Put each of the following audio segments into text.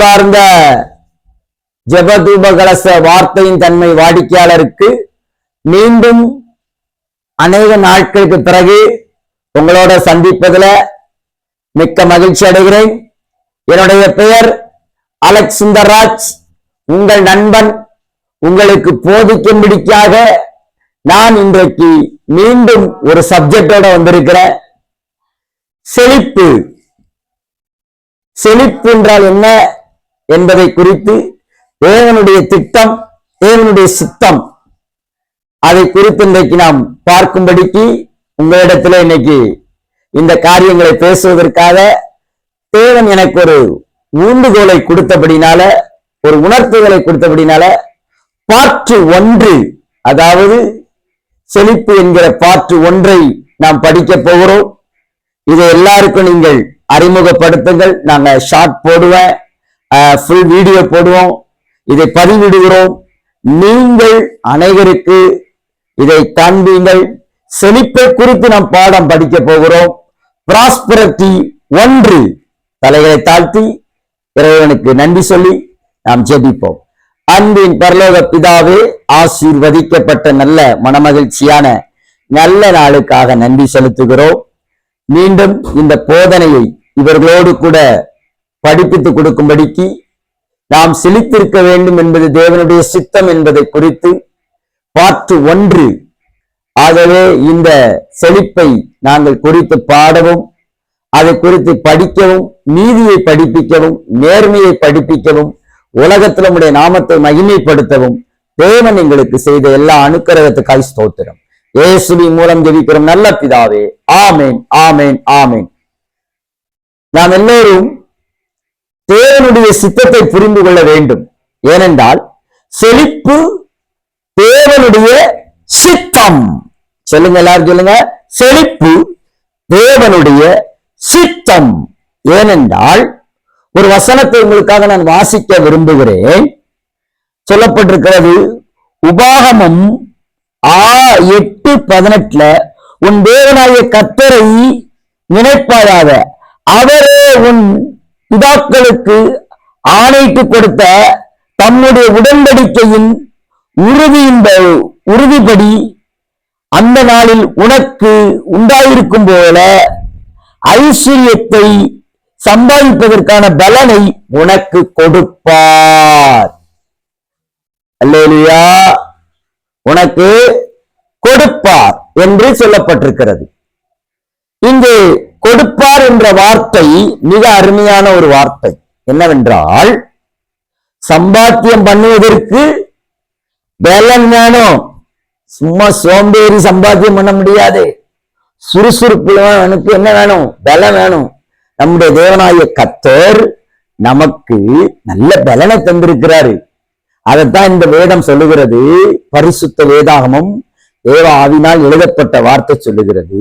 அன்பார்ந்த ஜெபதூப கலச வார்த்தையின் தன்மை வாடிக்கையாளருக்கு மீண்டும் அநேக நாட்களுக்கு பிறகு உங்களோட சந்திப்பதில் மிக்க மகிழ்ச்சி அடைகிறேன். என்னுடைய பெயர் அலெக்ஸ் சுந்தர்ராஜ். உங்கள் நண்பன் உங்களுக்கு போதிக்கும்படிக்காக நான் இன்றைக்கு மீண்டும் ஒரு சப்ஜெக்டோட வந்திருக்கிறேன். செழிப்பு. செழிப்பு என்றால் என்ன? என்பதை குறித்து தேவனுடைய திட்டம் தேவனுடைய சித்தம். அதை குறித்து இன்றைக்கு நாம் பார்க்கும்படிக்கு உங்களிடத்துல இன்னைக்கு இந்த காரியங்களை பேசுவதற்காக தேவன் எனக்கு ஒரு ஊண்டுகோலை கொடுத்தபடினால ஒரு உணர்த்துதலை கொடுத்தபடினால பாற்று ஒன்று அதாவது செழிப்பு என்கிற பாற்று ஒன்றை நாம் படிக்க போகிறோம். இதை எல்லாருக்கும் நீங்கள் அறிமுகப்படுத்துங்கள். நாங்க ஷார்ட் போடுவேன். ஃபுல் வீடியோ போடுவோம். இதை பதிவிடுகிறோம். நீங்கள் அனைவருக்கு இதை காண்பீங்கள். செழிப்பை குறித்து நாம் பாடம் படிக்க போகிறோம். பிராஸ்பரட்டி ஒன்று. தலைகளை தாழ்த்தி இறைவனுக்கு நன்றி சொல்லி நாம் ஜெபிப்போம். அன்பின் பரலோக பிதாவே ஆசீர்வதிக்கப்பட்ட நல்ல மனமகிழ்ச்சியான நல்ல நாளுக்காக நன்றி செலுத்துகிறோம். மீண்டும் இந்த போதனையை இவர்களோடு கூட படிப்பித்துக் கொடுக்கும்படிக்கு நாம் செழித்திருக்க வேண்டும் என்பது தேவனுடைய சித்தம் என்பதை குறித்து பாட்டு ஒன்று. ஆகவே இந்த செழிப்பை நாங்கள் குறித்து பாடவும் அதை குறித்து படிக்கவும் நீதியை படிப்பிக்கவும் நேர்மையை படிப்பிக்கவும் உலகத்தில் நம்முடைய நாமத்தை மகிமைப்படுத்தவும் தேவன் எங்களுக்கு செய்த எல்லா அனுக்கிரகத்துக்காய் ஸ்தோத்திரம். ஏசுவி மூலம் ஜெபிக்கிறோம். நல்ல பிதாவே ஆமேன் ஆமேன் ஆமேன். நாம் எல்லோரும் தேவனுடைய சித்தத்தை புரிந்து கொள்ள வேண்டும். ஏனென்றால் செழிப்பு தேவனுடைய சித்தம். சொல்லுங்க எல்லாரும் சொல்லுங்க. செழிப்பு தேவனுடைய சித்தம். ஏனென்றால் ஒரு வசனத்தை உங்களுக்காக நான் வாசிக்க விரும்புகிறேன். சொல்லப்பட்டிருக்கிறது உபாகமம் ஆ எட்டு பதினெட்டுல உன் தேவனாய கத்தரை நினைப்பாயாக அவரே உன் பிதாக்களுக்கு ஆணைத்து கொடுத்த தம்முடைய உடன்படிக்கையின் உறுதியின் உறுதிப்படி அந்த நாளில் உனக்கு உண்டாயிருக்கும் போல ஐஸ்வர்யத்தை சம்பாதிப்பதற்கான பலனை உனக்கு கொடுப்பார். அல்லேலியா. உனக்கு கொடுப்பார் என்று சொல்லப்பட்டிருக்கிறது. இங்கு கொடுப்பார் என்ற வார்த்தை மிக அருமையான ஒரு வார்த்தை. என்னவென்றால் சம்பாத்தியம் பண்ணுவதற்கு பலன் வேணும். சும்மா சோம்பேறி சம்பாத்தியம் பண்ண முடியாது. சுறுசுறுப்பு எனக்கு என்ன வேணும்? பலம் வேணும். நம்முடைய தேவனாய கத்தர் நமக்கு நல்ல பலனை தந்திருக்கிறாரு. அதைத்தான் இந்த வேதம் சொல்லுகிறது. பரிசுத்த வேதாகமம் தேவ ஆவினால் எழுதப்பட்ட வார்த்தை சொல்லுகிறது.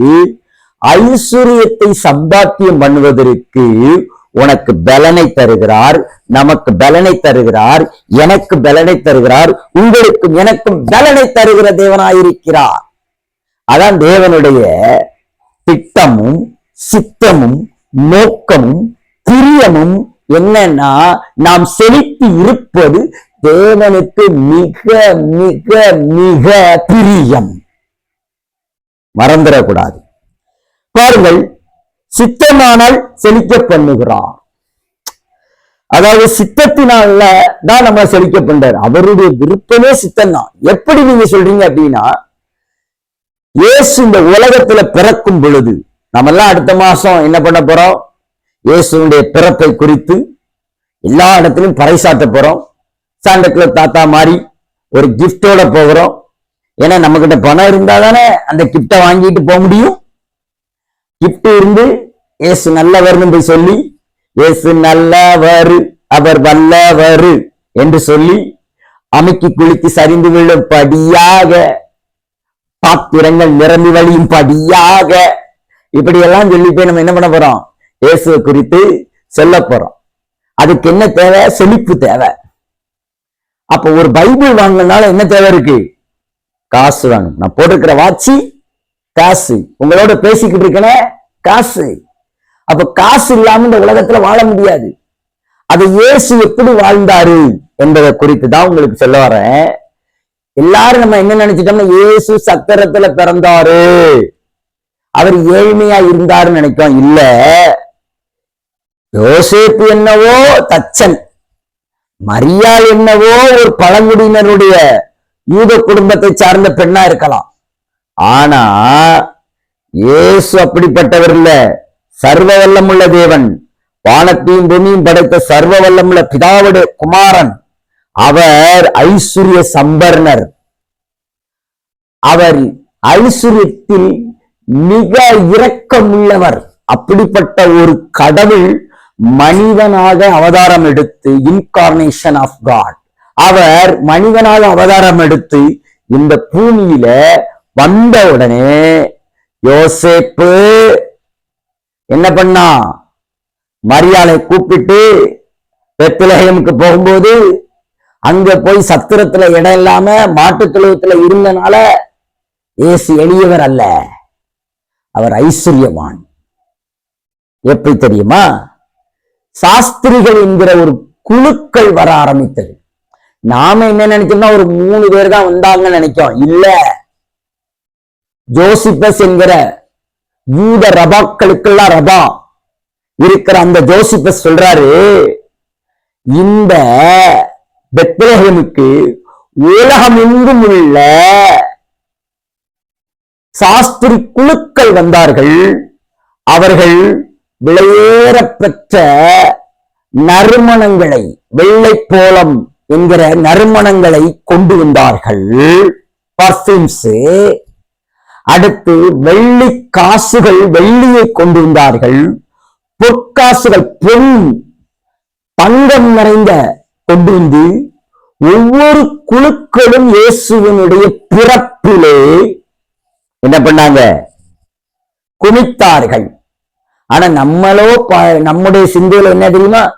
ஐஸ்வர்யத்தை சம்பாத்தியம் பண்ணுவதற்கு உனக்கு பலனை தருகிறார் நமக்கு பலனை தருகிறார் எனக்கு பலனை தருகிறார் உங்களுக்கும் எனக்கும் பலனை தருகிற தேவனாயிருக்கிறார். அதான் தேவனுடைய திட்டமும் சித்தமும் நோக்கமும் பிரியமும் என்னன்னா நாம் செலுத்தி இருப்பது தேவனுக்கு மிக மிக மிக பிரியம். மறந்துடக்கூடாது. பாருங்கள் சித்தமானால் செழிக்க பண்ணுகிறார் அதாவது சித்தத்தினால தான் நம்ம செழிக்க பண்றார் அவருடைய விருப்பமே சித்தம் தான் எப்படி நீங்க சொல்றீங்க அப்படின்னா இயேசு இந்த உலகத்துல பிறக்கும் பொழுது நம்ம எல்லாம் அடுத்த மாசம் என்ன பண்ண போறோம்? இயேசுடைய பிறப்பை குறித்து எல்லா இடத்துலயும் பறைசாட்ட போறோம். சாண்டக்குள்ள தாத்தா மாதிரி ஒரு கிஃப்டோட போகிறோம். ஏன்னா நம்ம கிட்ட பணம் இருந்தா தானே அந்த கிஃப்டை வாங்கிட்டு போக முடியும்? கிஃப்ட் இருந்து இயேசு நல்லவர் என்று சொல்லி இயேசு நல்லவர் அவர் வல்லவர் என்று சொல்லி அமுக்கி குளித்து சரிந்து விழும் படியாக பாத்திரங்கள் நிரம்பி வழியும் படியாக இப்படியெல்லாம் சொல்லி போய் நம்ம என்ன பண்ண போறோம்? இயேசுவை குறித்து சொல்ல போறோம். அதுக்கு என்ன தேவை? செழிப்பு தேவை. அப்ப ஒரு பைபிள் வாங்கினால என்ன தேவை இருக்கு? காசு வாங்கணும். நான் போட்டிருக்கிற வாட்சி காசு. உங்களோட பேசிக்கிட்டு இருக்கேனே காசு. அப்ப காசு இல்லாம இந்த உலகத்துல வாழ முடியாது. அதை இயேசு எப்படி வாழ்ந்தாரு என்பதை குறித்து தான் உங்களுக்கு சொல்ல வரேன். எல்லாரும் நம்ம என்ன நினைச்சிட்டோம்னா இயேசு சத்திரத்துல பிறந்தாரு. அவர் ஏழ்மையா இருந்தாருன்னு நினைக்கும் இல்ல. யோசேப்பு என்னவோ தச்சன். மரியாள் என்னவோ ஒரு பழங்குடியினருடைய யூத குடும்பத்தை சார்ந்த பெண்ணா இருக்கலாம். ஆனா இயேசு அப்படிப்பட்டவர் இல்ல. சர்வ வல்லமுள்ள தேவன். வானத்தையும் பூமியும் படைத்த சர்வ வல்லமுள்ள பிதாவுடைய குமாரன். அவர் ஐஸ்வர்ய சம்பர்ணர். அவர் ஐஸ்வர்யத்தில் மிக இரக்கமுள்ளவர். அப்படிப்பட்ட ஒரு கடவுள் மனிதனாக அவதாரம் எடுத்து இன்கார்னேஷன் ஆஃப் காட் அவர் மனிதனாக அவதாரம் எடுத்து இந்த பூமியில வந்த உடனே யோசேப்பு என்ன பண்ணா? மரியாதை கூப்பிட்டு பெத்லஹேமுக்கு போகும்போது அங்க போய் சத்திரத்துல இடம் இல்லாம மாட்டு தொழுவத்துல இருந்தனால ஏசு எளியவர் அல்ல. அவர் ஐஸ்வர்யவான். எப்படி தெரியுமா? சாஸ்திரிகள் என்கிற ஒரு குழுக்கள் வர ஆரம்பித்தது. நாம என்ன நினைச்சோம்னா ஒரு மூணு பேர் தான் வந்தாங்கன்னு நினைக்கோம் இல்ல. ஜோசிபஸ் என்கிற யூத ரபாக்களுக்கெல்லாம் ரபா இருக்கிற அந்த ஜோசிபஸ் சொல்றாரு இந்த பெத்லஹேமுக்கு உலகம் எங்கும் உள்ள சாஸ்திரி குழுக்கள் வந்தார்கள். அவர்கள் விலையேற பெற்ற நறுமணங்களை வெள்ளை போலம் என்கிற நறுமணங்களை கொண்டு வந்தார்கள். பர்ஃபியூம்ஸ் அடுத்து வெள்ளி காசுகள் வெள்ளியை கொண்டிருந்தார்கள். பொற்காசுகள் பொன் தங்கம் நிறைந்த கொண்டிருந்து ஒவ்வொரு குழுக்களும் இயேசுவனுடைய பிறப்பிலே என்ன பண்ணாங்க? குனித்தார்கள். ஆனா நம்மளோ ப- நம்முடைய சிந்தையில என்ன தெரியுமா?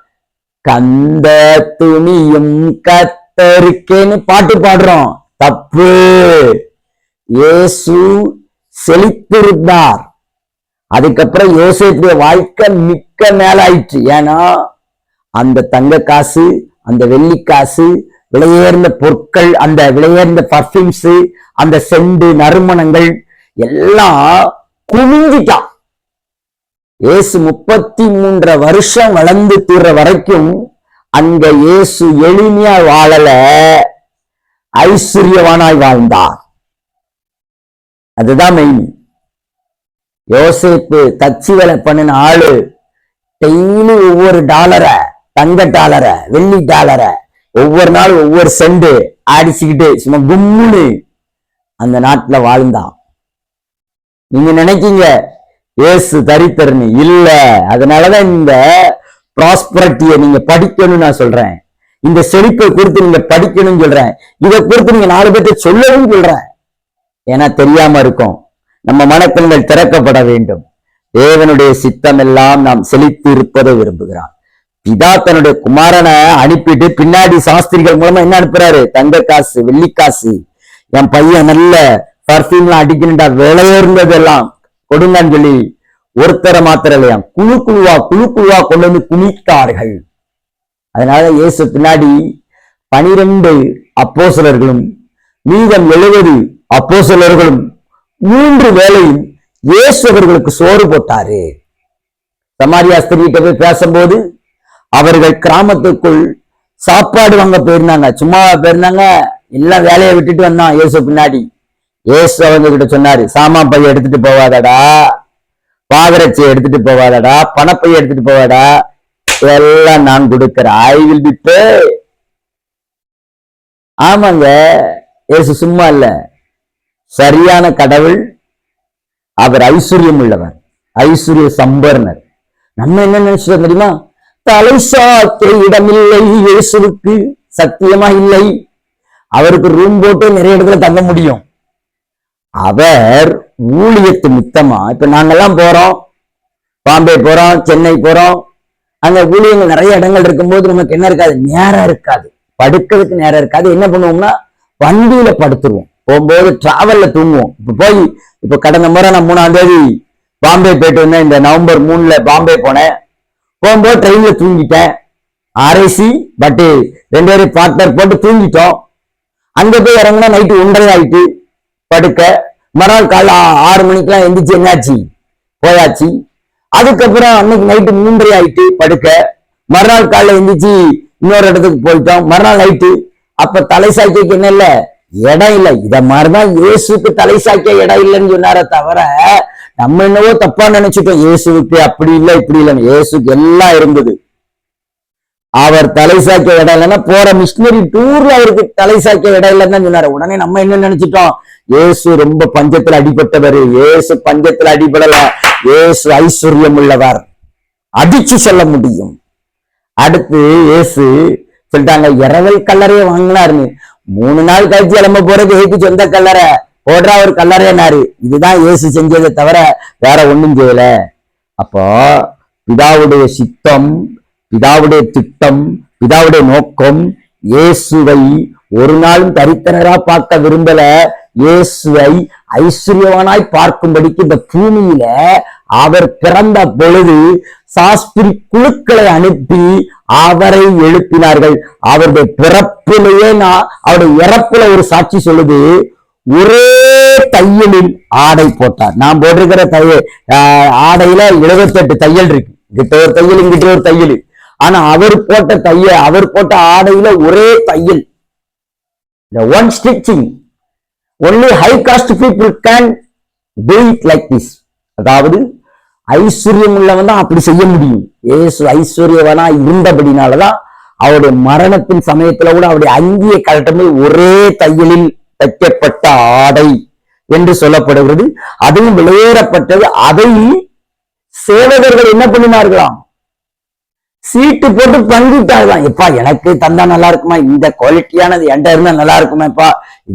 கந்த துணியும் கத்தருக்கேன்னு பாட்டு பாடுறோம். தப்பு. இயேசு செழித்திருந்தார். அதுக்கப்புறம் யோசேப்புடைய வாழ்க்கை மிக்க மேலாயிற்று. ஏன்னா அந்த தங்க காசு அந்த வெள்ளி காசு விலையேர்ந்த பொருட்கள் அந்த விலையேர்ந்த பர்ஃபியூம்ஸ் அந்த செண்டு நறுமணங்கள் எல்லாம் குமிஞ்சிட்டான் இயேசு முப்பத்தி மூன்றரை வருஷம் வளர்ந்து தீர்ற வரைக்கும் அங்க இயேசு எளிமையா வாழல ஐஸ்வர்யவானாய் வாழ்ந்தார். அதுதான் மெயின் யோசேப்பு தச்சு வேலை பண்ணின ஆளு டெய்லி ஒவ்வொரு டாலரை தங்க டாலரை வெள்ளி டாலரை ஒவ்வொரு நாள் ஒவ்வொரு செண்டு அடிச்சுக்கிட்டு சும்மா கும்முன்னு அந்த நாட்டுல வாழ்ந்தான். நீங்க நினைக்கீங்க ஏசு தரித்திரன்னு இல்ல. அதனாலதான் இந்த ப்ராஸ்பரட்டியை நீங்க படிக்கணும்னு நான் சொல்றேன். இந்த செழிப்பை குறித்து நீங்க படிக்கணும்னு சொல்றேன். இதை குறித்து நீங்க நாலு பேர்த்த சொல்லவும் சொல்றேன். ஏன்னா தெரியாம இருக்கும். நம்ம மனக்கண்கள் திறக்கப்பட வேண்டும். தேவனுடைய சித்தம் எல்லாம் நாம் செழித்து இருப்பதை விரும்புகிறான் பிதா தன்னுடைய குமாரனை அனுப்பிட்டு பின்னாடி சாஸ்திரிகள் மூலமா என்ன அனுப்புறாரு? தங்க காசு வெள்ளிக்காசு என் பையன் நல்ல பர்ஃபியூம்லாம் அடிக்கணுண்டா விலையுறந்ததெல்லாம் கொடுங்கன்னு சொல்லி ஒருத்தரை மாத்திரம் இல்லையா? குழு குழுவா குழு குழுவா கொண்டு வந்து குமித்தார்கள் அதனால இயேசு பின்னாடி பனிரெண்டு அப்போசலர்களும் மீதம் அப்போ சிலர்களும் மூன்று வேளையும் இயேசு அவர்களுக்கு சோறு போட்டாரு. சமாரியா ஸ்திரிகிட்ட போய் பேசும்போது அவர்கள் கிராமத்துக்குள் சாப்பாடு வாங்க போயிருந்தாங்க. சும்மா போயிருந்தாங்க. எல்லாம் வேலையை விட்டுட்டு வந்தான் இயேசு பின்னாடி. இயேசு அவங்க கிட்ட சொன்னாரு சாமான் பைய எடுத்துட்டு போவாதடா. பாதரட்சியை எடுத்துட்டு போவாதடா. பணப்பைய எடுத்துட்டு போவாடா. எல்லாம் நான் கொடுக்கிறேன் ஐ வில் பி பே ஆமாங்க. இயேசு சும்மா இல்ல. சரியான கடவுள் அவர் ஐஸ்வர்யம் உள்ளவர் ஐஸ்வர்ய சம்பர்ணர். நம்ம என்ன நினைச்சோம் தெரியுமா? தலை சாத்த இடமில்லை இயேசுவுக்கு சத்தியமா இல்லை. அவருக்கு ரூம் போட்டு நிறைய இடத்துல தங்க முடியும். அவர் ஊழியத்து மித்தமா? இப்ப நாங்கெல்லாம் போறோம். பாம்பே போறோம் சென்னை போறோம். அங்க ஊழியங்கள் நிறைய இடங்கள் இருக்கும்போது நமக்கு என்ன இருக்காது? நேரம் இருக்காது. படுக்கிறதுக்கு நேரம் இருக்காது. என்ன பண்ணுவோம்னா வண்டியில படுத்துருவோம். போகும்போது டிராவல்ல தூங்குவோம். இப்போ போய் இப்போ கடந்த முறை நான் மூணாம் தேதி பாம்பே போயிட்டு வந்தேன். இந்த நவம்பர் மூணுல பாம்பே போனேன். போகும்போது ட்ரெயின்ல தூங்கிட்டேன். அரைசி பட்டு ரெண்டு பேரும் பார்ட்னர் போட்டு தூங்கிட்டோம். அங்க போய் இறங்கினா நைட்டு ஒன்றரை ஆயிட்டு படுக்க. மறுநாள் காலைல ஆறு மணிக்கெல்லாம் எந்திரிச்சு என்னாச்சு? போயாச்சு. அதுக்கப்புறம் அன்னைக்கு நைட்டு மூன்றரை ஆயிட்டு படுக்க. மறுநாள் காலைல எந்திரிச்சு இன்னொரு இடத்துக்கு போயிட்டோம். மறுநாள் நைட்டு அப்ப தலை சாய்க்கைக்கு என்ன இல்லை? இடம் இல்லை இத மாதிரிதான் இயேசுக்கு தலை சாய்க்க இடம் இல்லைன்னு சொன்னாரே தவிர நம்ம என்னவோ தப்பா நினைச்சிட்டோம். இயேசுவுக்கு அப்படி இல்லை இப்படி இல்லைன்னு. இயேசுக்கு எல்லாம் இருந்தது. அவர் தலை சாய்க்க இடம் இல்லைன்னா போற மிஷினரி டூர்ல அவருக்கு தலை சாய்க்க இடம் இல்லைன்னு தான் சொன்னாரு. உடனே நம்ம என்ன நினைச்சிட்டோம்? இயேசு ரொம்ப பஞ்சத்துல அடிபட்டவர். இயேசு பஞ்சத்துல அடிபடல. இயேசு ஐஸ்வர்யம் உள்ளவர் அடிச்சு சொல்ல முடியும். அடுத்து இயேசு சொல்லிட்டாங்க இரவல் கல்லறைய வாங்கினாருன்னு. மூணு நாள் கழிச்சு கிளம்ப போறது ஏக்கு சொந்த கல்லறை? போடுறா ஒரு கல்லறைனாரு இதுதான் இயேசு செஞ்சதை தவிர வேற ஒன்றும் செய்யல. அப்போ பிதாவுடைய சித்தம் பிதாவுடைய திட்டம் பிதாவுடைய நோக்கம் இயேசுவை ஒரு நாளும் தரித்தனரா பார்க்க விரும்பல. இயேசுவை ஐஸ்வர்யவானாய் பார்க்கும்படிக்கு இந்த பூமியில அவர் பிறந்த பொழுது சாஸ்திரி குழுக்களை அனுப்பி அவரை எழுப்பினார்கள். அவருடைய பிறப்பிலேயே நான் அவருடைய இறப்புல ஒரு சாட்சி சொல்லுது. ஒரே தையலில் ஆடை போட்டார். நான் போட்டிருக்கிற தையல் ஆஹ், ஆடையில 78 தையல் இருக்கு. கிட்ட ஒரு தையல் இங்கிட்ட ஒரு தையல். ஆனா அவர் போட்ட தையல் அவர் போட்ட ஆடையில ஒரே தையல். One stitching only high cost people can do it like this அதாவது ஐஸ்வர்யம் உள்ளவன் தான் அப்படி செய்ய முடியும். ஏசு ஐஸ்வர்யவனா இருந்தபடினாலதான் அவருடைய மரணத்தின் சமயத்துல கூட அவருடைய அங்கியை கழட்டமே ஒரே தையலில் தைக்கப்பட்ட ஆடை என்று சொல்லப்படுகிறது. அதுவும் வெளியேறப்பட்டது அதை சேவகர்கள் என்ன பண்ணினார்களாம்? சீட்டு போட்டு பங்கிட்டாங்களாம் எப்பா எனக்கு தந்தா நல்லா இருக்குமா? இந்த குவாலிட்டியானது என்கிட்ட இருந்தா நல்லா இருக்குமேப்பா?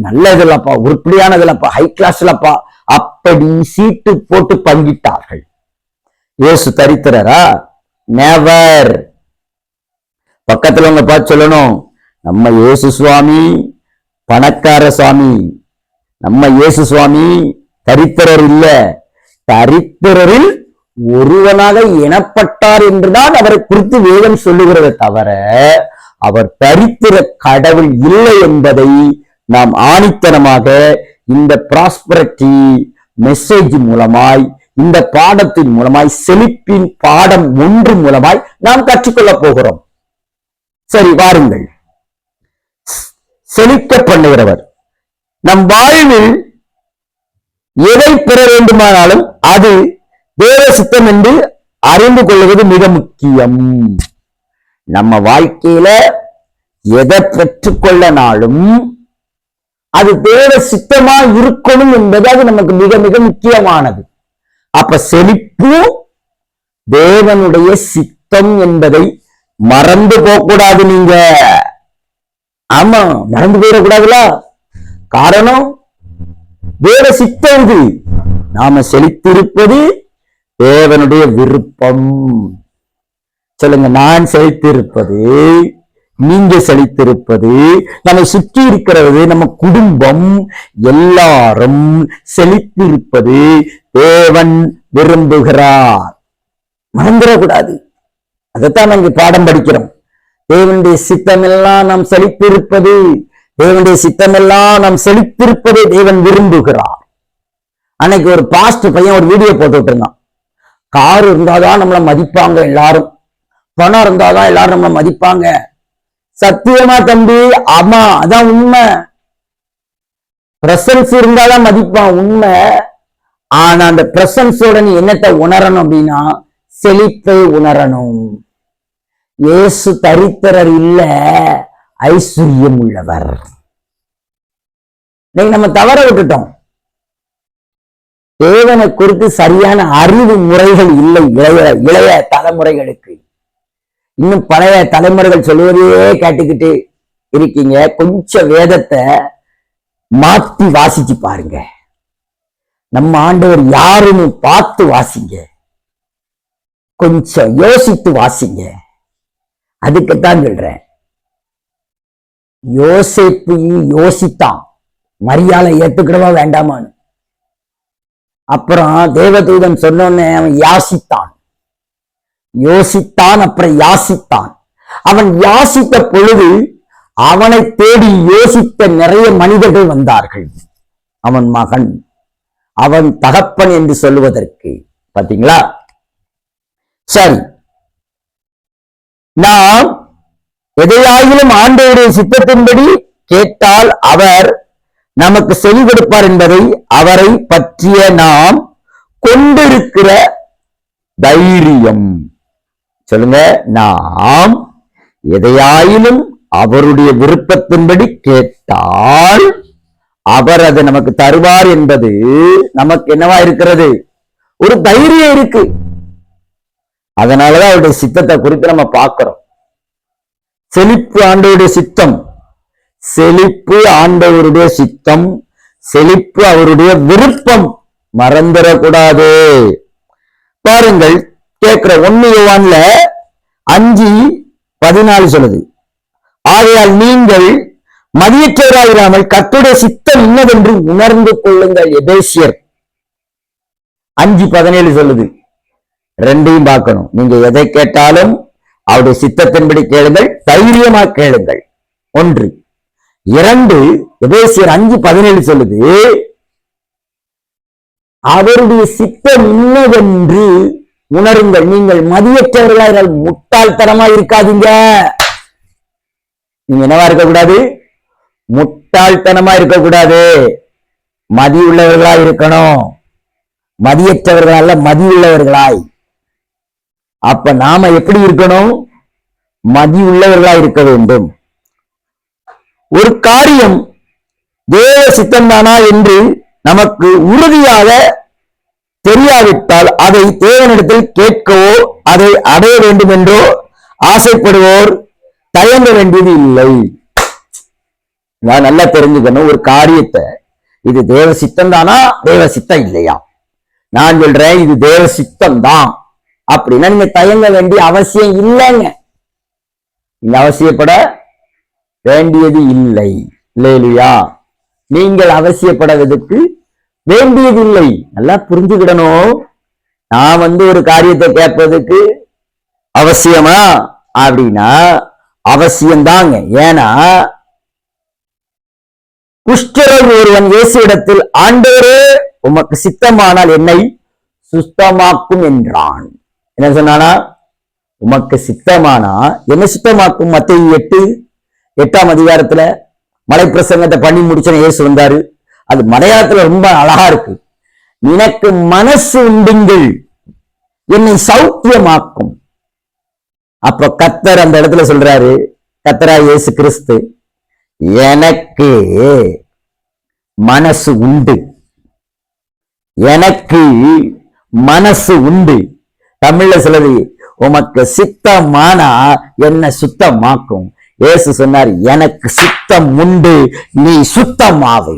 நல்ல நல்லது இல்லப்பா உருப்படியானது இல்லப்பா ஹை கிளாஸ் இல்லப்பா அப்படி சீட்டு போட்டு பங்கிட்டார்கள். இயேசு தரித்திரரா? நெவர் பக்கத்துல உங்க பார்த்து சொல்லணும். நம்ம இயேசு சுவாமி பணக்கார சுவாமி. நம்ம இயேசு சுவாமி தரித்திரர் இல்ல. தரித்திரரில் ஒருவனாக எனப்பட்டார் என்றுதான் அவரை குறித்து வேதம் சொல்லுகிறதை தவிர அவர் தரித்திர கடவுள் இல்லை என்பதை நாம் ஆணித்தனமாக இந்த ப்ராஸ்பரட்டி மெசேஜ் மூலமாய் இந்த பாடத்தின் மூலமாய் செழிப்பின் பாடம் ஒன்று மூலமாய் நாம் கற்றுக்கொள்ளப் போகிறோம். சரி வாருங்கள். செழிக்க பண்ணுகிறவர். நம் வாழ்வில் எதை பெற வேண்டுமானாலும் அது தேவ சித்தம் என்று அறிந்து கொள்வது மிக முக்கியம். நம்ம வாழ்க்கையில எதை பெற்றுக்கொள்ளனாலும் அது தேவ சித்தமா இருக்கணும் என்பது அது நமக்கு மிக மிக முக்கியமானது. அப்ப செழிப்பு தேவனுடைய சித்தம் என்பதை மறந்து போகக்கூடாது நீங்க. ஆமா மறந்து போயிடக்கூடாதுல. காரணம் தேவ சித்தம் இது. நாம செழித்திருப்பது தேவனுடைய விருப்பம். சொல்லுங்க நான் செழித்திருப்பது நீங்க செழித்திருப்பது நம்மை சுற்றி இருக்கிறது நம்ம குடும்பம் எல்லாரும் செழித்திருப்பது தேவன் விரும்புகிறார். மறந்துடக்கூடாது. அதைத்தான் நாங்க பாடம் படிக்கிறோம். தேவனுடைய சித்தமெல்லாம் நாம் செழித்திருப்பது தேவனுடைய சித்தமெல்லாம் நாம் செழித்திருப்பதை தேவன் விரும்புகிறார். அன்னைக்கு ஒரு பாஸ்ட் பையன் ஒரு வீடியோ போட்டு விட்டுருந்தான். கார் இருந்தாதான் நம்மளை மதிப்பாங்க எல்லாரும். பணம் இருந்தாதான் எல்லாரும் நம்மளை மதிப்பாங்க. சத்தியமா தம்பி? ஆமா அதான் உண்மை. பிரசன்ஸ் இருந்தாதான் மதிப்பான் உண்மை. ஆனா அந்த பிரசன்ஸோட நீ என்னத்தை உணரணும் அப்படின்னா செழிப்பை உணரணும். இயேசு தரித்திரர் இல்ல ஐஸ்வர்யம் உள்ளவர் நம்ம தவற விட்டுட்டோம். தேவனை குறித்து சரியான அறிவு முறைகள் இல்லை இளைய இளைய தலைமுறைகளுக்கு. இன்னும் பழைய தலைமுறைகள் சொல்லுவதையே கேட்டுக்கிட்டு இருக்கீங்க. கொஞ்சம் வேதத்தை மாத்தி வாசிச்சு பாருங்க. நம்ம ஆண்டவர் யாருன்னு பார்த்து வாசிங்க. கொஞ்சம் யோசித்து வாசிங்க. அதுக்குத்தான் சொல்றேன். யோசிப்பு யோசித்தான். மரியாதை ஏத்துக்கிடவா வேண்டாமான்னு. அப்புறம் தேவதூதன் சொன்னோன்னு அவன் யாசித்தான். யோசித்தான் அப்புறம் யாசித்தான். அவன் யாசித்த பொழுது அவனை தேடி யோசித்த நிறைய மனிதர்கள் வந்தார்கள். அவன் மகன் அவன் தகப்பன் என்று சொல்லுவதற்கு. பாத்தீங்களா? சரி. நாம் எதையாயிலும் ஆண்டவருடைய சித்தத்தின்படி கேட்டால் அவர் நமக்கு செவி கொடுப்பார் என்பதை அவரை பற்றிய நாம் கொண்டிருக்கிற தைரியம். சொல்லுங்க நாம் எதையாயிலும் அவருடைய விருப்பத்தின்படி கேட்டால் அவர் அதை நமக்கு தருவார் என்பது நமக்கு என்னவா இருக்கிறது? ஒரு தைரியம் இருக்கு. அதனாலதான் அவருடைய சித்தத்தை குறித்து நம்ம பார்க்கிறோம். செழிப்பு ஆண்டவருடைய சித்தம். செழிப்பு ஆண்டவருடைய சித்தம். செழிப்பு அவருடைய விருப்பம். மறந்துடக்கூடாது. பாருங்கள் கேட்கிற ஒன்னு யோவான்ல அஞ்சு பதினாலு சொல்லுது. ஆகையால் நீங்கள் மதியற்றவராயிராமல் கத்துடைய சித்தம் இன்னதென்று உணர்ந்து கொள்ளுங்கள் எபேசியர். அஞ்சு பதினேழு சொல்லுது. ரெண்டையும் பார்க்கணும். நீங்க எதை கேட்டாலும் அவருடைய சித்தத்தின்படி கேளுங்கள் தைரியமா கேளுங்கள். ஒன்று. இரண்டு எபேசியர் அஞ்சு பதினேழு சொல்லுது. அவருடைய சித்தம் இன்னதென்று உணருங்கள். நீங்கள் மதியற்றவர்களாக முட்டாள்தனமா இருக்காதீங்க. நீங்க என்னவா இருக்கக்கூடாது? முட்டாள்தனமா இருக்கக்கூடாது. மதி உள்ளவர்களாய் இருக்கணும். மதியற்றவர்களால மதி உள்ளவர்களாய். அப்ப நாம எப்படி இருக்கணும்? மதி உள்ளவர்களாய் இருக்க வேண்டும். ஒரு காரியம் தேவ சித்தம்தானா என்று நமக்கு உறுதியாக தெரியாவிட்டால் அதை தேவனிடத்தில் கேட்கவோ அதை அடைய வேண்டும் என்றோ ஆசைப்படுவோர் தயங்க வேண்டியது இல்லை. நான் நல்லா தெரிஞ்சுக்கணும் ஒரு காரியத்தை. இது தேவ சித்தம் தானா தேவ சித்தம் இல்லையா? நான் சொல்றேன் இது தேவ சித்தம் தான். அப்படின்னா நீங்க தயங்க வேண்டிய அவசியம் இல்லைங்க. நீங்க அவசியப்பட வேண்டியது இல்லை. இல்லையா? நீங்கள் அவசியப்படுவதற்கு வேண்டியதில்லை. நல்லா புரிஞ்சுக்கிடணும். நான் வந்து ஒரு காரியத்தை கேட்பதுக்கு அவசியமா? அப்படின்னா அவசியம்தாங்க. ஏன்னா குஷ்டரோகி ஒருவன் இயேசு இடத்தில் ஆண்டவரே உமக்கு சித்தமானால் என்னை சுத்தமாக்கும் என்றான். என்ன சொன்னானா? உமக்கு சித்தமானா? என்ன சுத்தமாக்கும்? மத்திய எட்டு எட்டாம் அதிகாரத்துல மலை பிரசங்கத்தை பண்ணி முடிச்சன இயேசு வந்தாரு. அது மலையாளத்துல ரொம்ப அழகா இருக்கு. எனக்கு மனசு உண்டுங்கள் என்னை சௌக்கியமாக்கும். அப்ப கத்தர் அந்த இடத்துல சொல்றாரு கத்தரா இயேசு கிறிஸ்து எனக்கு மனசு உண்டு. எனக்கு மனசு உண்டு. தமிழ்ல சொல்லுது உமக்கு சித்தமானா என்ன சுத்தமாக்கும். இயேசு சொன்னார் எனக்கு சித்தம் உண்டு நீ சுத்தமாவை.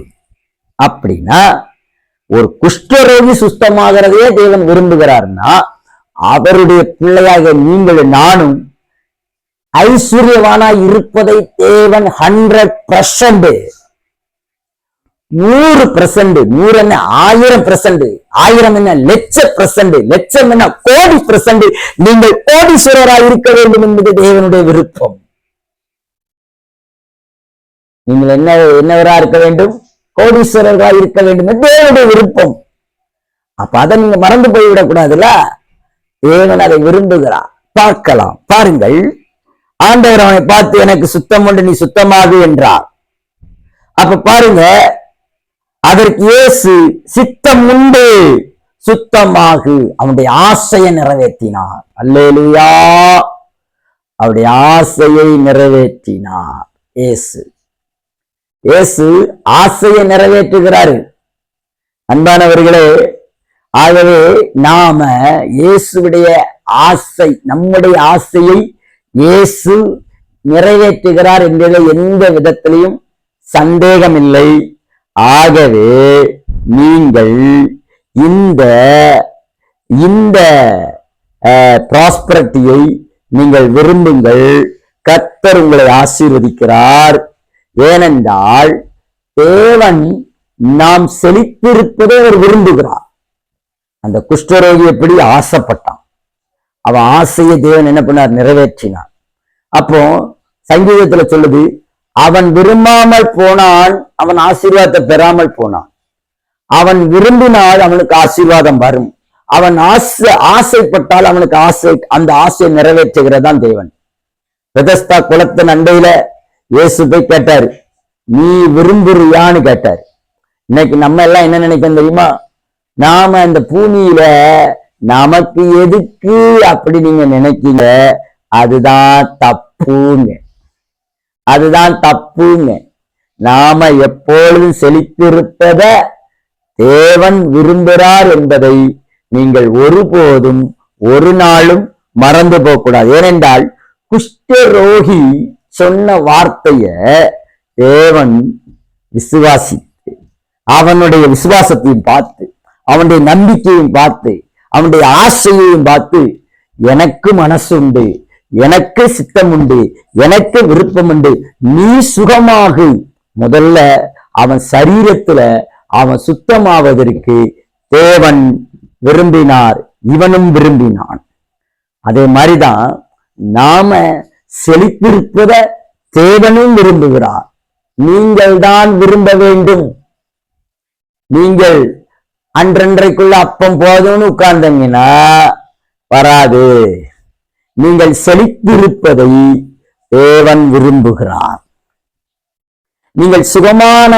அப்படின்னா ஒரு குஷ்டரோகி சுத்தமாகிறதையே தேவன் விரும்புகிறார்னா அவருடைய பிள்ளையாக நீங்கள் நானும் ஐஸ்வர்யவானா இருப்பதை தேவன் ஹண்ட்ரட் பர்சன்ட் நூறு பர்சன்ட் நூறு என்ன ஆயிரம் பர்சன்ட் ஆயிரம் என்ன லட்ச பர்சன்ட் லட்சம் என்ன கோடி பர்சன்ட் நீங்கள் கோடீஸ்வரராக இருக்க வேண்டும் என்பது தேவனுடைய விருப்பம். நீங்கள் என்ன என்னவரா இருக்க வேண்டும்? கோடீஸ்வரர்களா இருக்க வேண்டும் தேவனுடைய விருப்பம். அப்ப அதை நீங்க மறந்து போய்விடக் கூடாதுல்ல தேவன் அதை விரும்புகிறார். பார்க்கலாம். பாருங்கள். ஆண்டவர் அவனை பார்த்து எனக்கு சுத்தம் உண்டு நீ சுத்தமாகு என்றார். அப்ப பாருங்க அதற்கு இயேசு சித்தம் உண்டு சுத்தமாகு அவனுடைய ஆசையை நிறைவேற்றினார். அல்லேலுயா! அவருடைய ஆசையை நிறைவேற்றினார் இயேசு. இயேசு ஆசையை நிறைவேற்றுகிறாரு அன்பானவர்களே ஆகவே நாம இயேசுடைய ஆசை நம்முடைய ஆசையை இயேசு நிறைவேற்றுகிறார் என்பதில் எந்த விதத்திலையும் சந்தேகமில்லை. ஆகவே நீங்கள் இந்த இந்த ப்ராஸ்பரட்டியை நீங்கள் விரும்புங்கள். கத்தர் உங்களை ஆசீர்வதிக்கிறார். ஏனென்றால் தேவன் நாம் செழித்திருப்பதை அவர் விரும்புகிறார். அந்த குஷ்டரோகி எப்படி ஆசைப்பட்டான். அவன் ஆசையை தேவன் என்ன பண்ணார்? நிறைவேற்றினார் அப்போ சங்கீதத்துல சொல்லுது அவன் விரும்பாமல் போனான் அவன் ஆசீர்வாதத்தை பெறாமல் போனான். அவன் விரும்பினால் அவனுக்கு ஆசீர்வாதம் வரும். அவன் ஆசை ஆசைப்பட்டால் அவனுக்கு ஆசை அந்த ஆசையை நிறைவேற்றுகிறதான் தேவன். பெதஸ்தா குளத்தின் அண்டையில இயேசு போய் கேட்டாரு நீ விரும்புறியான்னு கேட்டார். இன்னைக்கு நம்ம எல்லாம் என்ன நினைக்கிறோம் தெரியுமா? நாம அந்த பூமியில நமக்கு எதுக்கு அப்படி நீங்க நினைக்கீங்க அதுதான் தப்புங்க. அதுதான் தப்புங்க. நாம எப்பொழுதும் செழித்திருப்பத தேவன் விரும்புகிறார் என்பதை நீங்கள் ஒருபோதும் ஒரு நாளும் மறந்து போகக்கூடாது. ஏனென்றால் குஷ்டரோகி சொன்ன வார்த்தைய தேவன் விசுவாசித்து அவனுடைய விசுவாசத்தையும் பார்த்து அவனுடைய நம்பிக்கையும் பார்த்து அவனுடைய ஆசையையும் பார்த்து எனக்கு மனசு உண்டு எனக்கு சித்தம் உண்டு எனக்கு விருப்பம் உண்டு நீ சுகமாகு. முதல்ல அவன் சரீரத்துல அவன் சுத்தமாவதற்கு தேவன் விரும்பினார் இவனும் விரும்பினான். அதே மாதிரிதான் நாம செழித்திருப்பத தேவனும் விரும்புகிறார். நீங்கள் தான் விரும்ப வேண்டும். நீங்கள் அன்றன்றைக்குள்ள அப்பம் போதும்னு உட்கார்ந்தீங்கன்னா வராது. நீங்கள் செழித்திருப்பதை தேவன் விரும்புகிறார். நீங்கள் சுகமான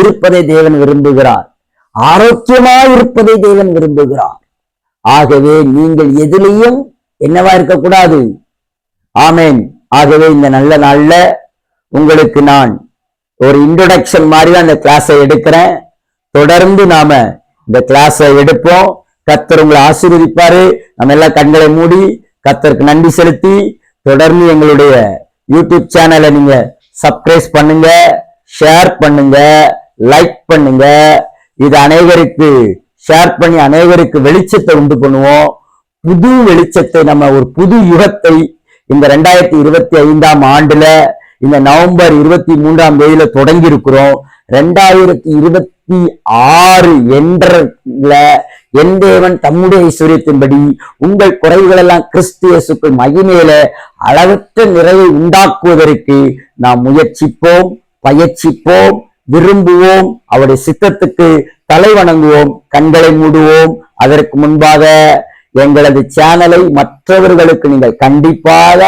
இருப்பதை தேவன் விரும்புகிறார். ஆரோக்கியமா இருப்பதை தேவன் விரும்புகிறார். ஆகவே நீங்கள் எதிலையும் என்னவா இருக்கக்கூடாது? ஆமேன். ஆகவே இந்த நல்ல நாள்ல உங்களுக்கு நான் ஒரு இன்ட்ரோடக்ஷன் மாதிரி தான் இந்த கிளாஸை எடுக்கிறேன். தொடர்ந்து நாம இந்த கிளாஸை எடுப்போம். கத்தர் உங்களை ஆசீர்வதிப்பாரு. நம்ம எல்லாம் கண்களை மூடி கத்தருக்கு நன்றி செலுத்தி தொடர்ந்து எங்களுடைய யூடியூப் சேனலை நீங்க சப்ஸ்கிரைப் பண்ணுங்க ஷேர் பண்ணுங்க லைக் பண்ணுங்க. இது அனைவருக்கு ஷேர் பண்ணி அனைவருக்கு வெளிச்சத்தை உண்டு பண்ணுவோம். புது வெளிச்சத்தை நம்ம ஒரு புது யுகத்தை இந்த ரெண்டாயிரத்தி இருபத்தி ஐந்தாம் ஆண்டுல இந்த நவம்பர் இருபத்தி மூன்றாம் தேதியில தொடங்கி இருக்கிறோம் ரெண்டாயிரத்தி இருபத்தி ஆறு என்ற என் தேவன் தம்முடைய ஐஸ்வர்யத்தின்படி உங்கள் குறைகளெல்லாம் எல்லாம் மகிமேல மகிமையில அளவற்ற நிறைவை உண்டாக்குவதற்கு நாம் முயற்சிப்போம் பயிற்சிப்போம் விரும்புவோம் அவருடைய சித்தத்துக்கு தலை வணங்குவோம் கண்களை மூடுவோம். அதற்கு முன்பாக எங்களது சேனலை மற்றவர்களுக்கு நீங்கள் கண்டிப்பாக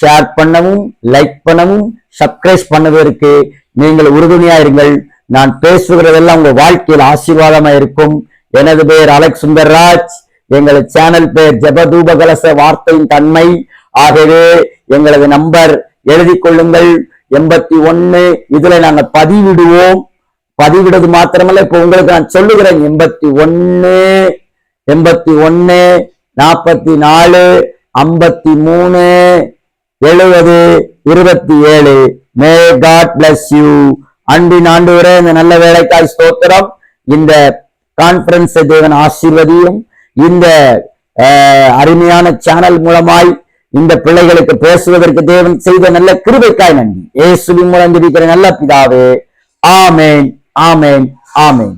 ஷேர் பண்ணவும் லைக் பண்ணவும் சப்ஸ்கிரைப் பண்ணுவதற்கு நீங்கள் உறுதுணையா இருங்கள். நான் பேசுகிறதெல்லாம் உங்க வாழ்க்கையில் ஆசீர்வாதமா இருக்கும். எனது பெயர் அலெக் சுந்தர்ராஜ். எங்களது சேனல் பெயர் ஜபதூப கலச வார்த்தையின் தன்மை. ஆகவே எங்களது நம்பர் எழுதி கொள்ளுங்கள். எண்பத்தி ஒன்னு இதுல நாங்க பதிவிடுவோம். பதிவிடுவது மாத்திரமல்ல இப்ப உங்களுக்கு நான் சொல்லுகிறேன். எண்பத்தி ஒன்னு எண்பத்தி ஒன்று நாற்பத்தி நாலு ஐம்பத்தி மூணு எழுபது இருபத்தி ஏழு. மே காட் பிளஸ் யூ அன்பின் ஆண்டு வரை இந்த நல்ல வேலைக்காய் ஸ்தோத்திரம். இந்த கான்பரன்ஸை தேவன் ஆசீர்வதியும். இந்த அருமையான சேனல் மூலமாய் இந்த பிள்ளைகளுக்கு பேசுவதற்கு தேவன் செய்த நல்ல கிருபைக்காய் நன்றி. ஏசுவின் மூலம் நல்ல பிதாவே. ஆமேன் ஆமேன் ஆமேன்.